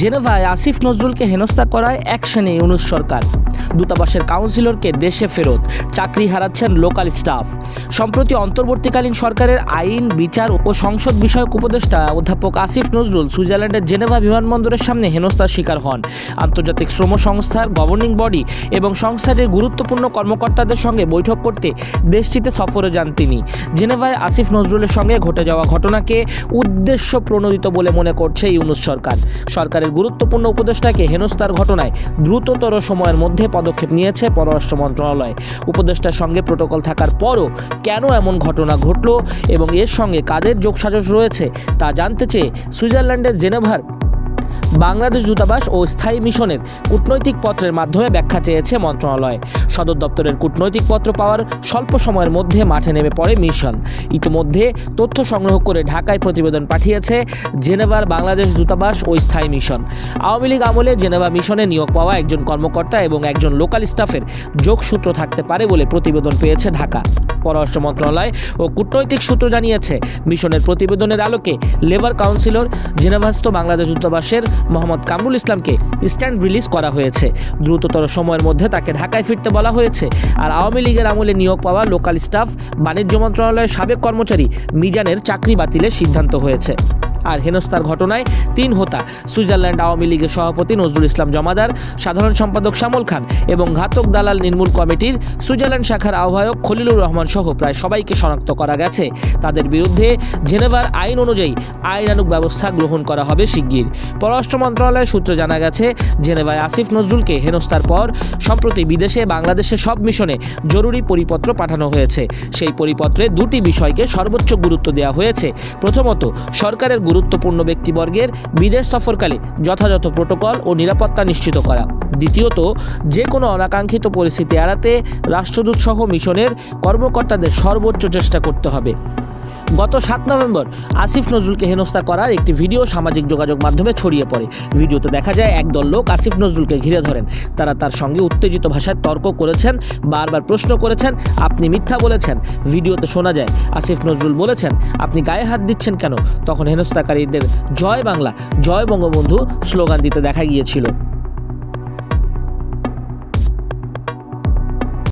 জেনেভায় আসিফ নজরুলকে হেনস্থা করায় অ্যাকশনে ইউনুস সরকার। দূতাবাসের কাউন্সিলরকে দেশে ফেরত, চাকরি হারাচ্ছেন লোকাল স্টাফ। সম্প্রতি অন্তর্বর্তীকালীন সরকারের আইন, বিচার ও সংসদ বিষয়ক উপদেষ্টা অধ্যাপক আসিফ নজরুল সুইজারল্যান্ডের জেনেভা বিমানবন্দরের সামনে হেনস্থার শিকার হন। আন্তর্জাতিক শ্রম সংস্থার গভর্নিং বডি এবং সংস্থাটির গুরুত্বপূর্ণ কর্মকর্তাদের সঙ্গে বৈঠক করতে দেশটিতে সফরে যান তিনি। জেনেভায় আসিফ নজরুলের সঙ্গে ঘটে যাওয়া ঘটনাকে উদ্দেশ্য প্রণোদিত বলে মনে করছে ইউনুস সরকার। সরকারের গুরুত্বপূর্ণ উপদেষ্টাকে হেনস্থার ঘটনায় দ্রুততর সময়ের মধ্যে পদক্ষেপ নিয়েছে পররাষ্ট্র মন্ত্রণালয়। উপদেষ্টার সঙ্গে প্রোটোকল থাকার পরও কেন এমন ঘটনা ঘটল এবং এর সঙ্গে কাদের যোগসাজশ রয়েছে তা জানতে চেয়ে সুইজারল্যান্ডের জেনেভার বাংলাদেশ দূতাবাস ও স্থায়ী মিশনের কূটনৈতিক পত্রের মাধ্যমে ব্যাখ্যা চেয়েছে মন্ত্রণালয়। সদর দপ্তরের কূটনৈতিক পত্র পাওয়ার স্বল্প সময়ের মধ্যে মাঠে নেমে পড়ে মিশন। ইতিমধ্যে তথ্য সংগ্রহ করে ঢাকায় প্রতিবেদন পাঠিয়েছে জেনেভার বাংলাদেশ দূতাবাস ও স্থায়ী মিশন। আওয়ামী লীগ আমলে জেনেভা মিশনে নিয়োগ পাওয়া একজন কর্মকর্তা এবং একজন লোকাল স্টাফের যোগসূত্র থাকতে পারে বলে প্রতিবেদন পেয়েছে ঢাকা। পররাষ্ট্র মন্ত্রণালয় ও কূটনৈতিক সূত্র জানিয়েছে। মিশনের প্রতিবেদনের আলোকে লেবার কাউন্সিলর জেনেভাস্থ বাংলাদেশ দূতাবাসের মোহাম্মদ কামরুল ইসলামকে স্ট্যান্ড রিলিজ করা হয়েছে। দ্রুততর সময়ের মধ্যে তাকে ঢাকায় ফিরতে বলা হয়েছে আর আওয়ামী লীগের আমলে নিয়োগ পাওয়া লোকাল স্টাফ, বাণিজ্য মন্ত্রণালয়ের সাবেক কর্মচারী মিজানের চাকরি বাতিলের সিদ্ধান্ত হয়েছে। আর হেনস্থার ঘটনায় তিন হোতা সুইজারল্যান্ড আওয়ামী লীগের সভাপতি নজরুল ইসলাম জমাদার, সাধারণ সম্পাদক শ্যামল খান এবং ঘাতক দালাল নির্মূল কমিটির সুইজারল্যান্ড শাখার আহ্বায়ক খলিলুর রহমান সহ প্রায় সবাইকে শনাক্ত করা গেছে। তাদের বিরুদ্ধে জেনেভার আইন অনুযায়ী আইনানুগ ব্যবস্থা গ্রহণ করা হবে শিগগির। পররাষ্ট্র মন্ত্রণালয়ের সূত্রে জানা গেছে, জেনেভায় আসিফ নজরুলকে হেনস্থার পর সম্প্রতি বিদেশে বাংলাদেশের সব মিশনে জরুরি পরিপত্র পাঠানো হয়েছে। সেই পরিপত্রে দুটি বিষয়কে সর্বোচ্চ গুরুত্ব দেওয়া হয়েছে। প্রথমত, সরকারের গুরুত্বপূর্ণ ব্যক্তিবর্গের বিদেশ সফরকালে যথাযথ প্রোটোকল ও নিরাপত্তা নিশ্চিত করা। দ্বিতীয়ত, যে কোনো অনাকাঙ্ক্ষিত পরিস্থিতি এড়াতে রাষ্ট্রদূতসহ মিশনের কর্মকর্তাদের সর্বোচ্চ চেষ্টা করতে হবে। গত সাত নভেম্বর আসিফ নজরুলকে হেনস্থা করার একটি ভিডিও সামাজিক যোগাযোগ মাধ্যমে ছড়িয়ে পড়ে। ভিডিওতে দেখা যায়, একদল লোক আসিফ নজরুলকে ঘিরে ধরেন। তারা তার সঙ্গে উত্তেজিত ভাষায় তর্ক করেছেন, বারবার প্রশ্ন করেছেন, আপনি মিথ্যা বলেছেন। ভিডিওতে শোনা যায়, আসিফ নজরুল বলেছেন, আপনি গায়ে হাত দিচ্ছেন কেন? তখন হেনস্থাকারীদের, জয় বাংলা, জয় বঙ্গবন্ধু স্লোগান দিতে দেখা গিয়েছিল।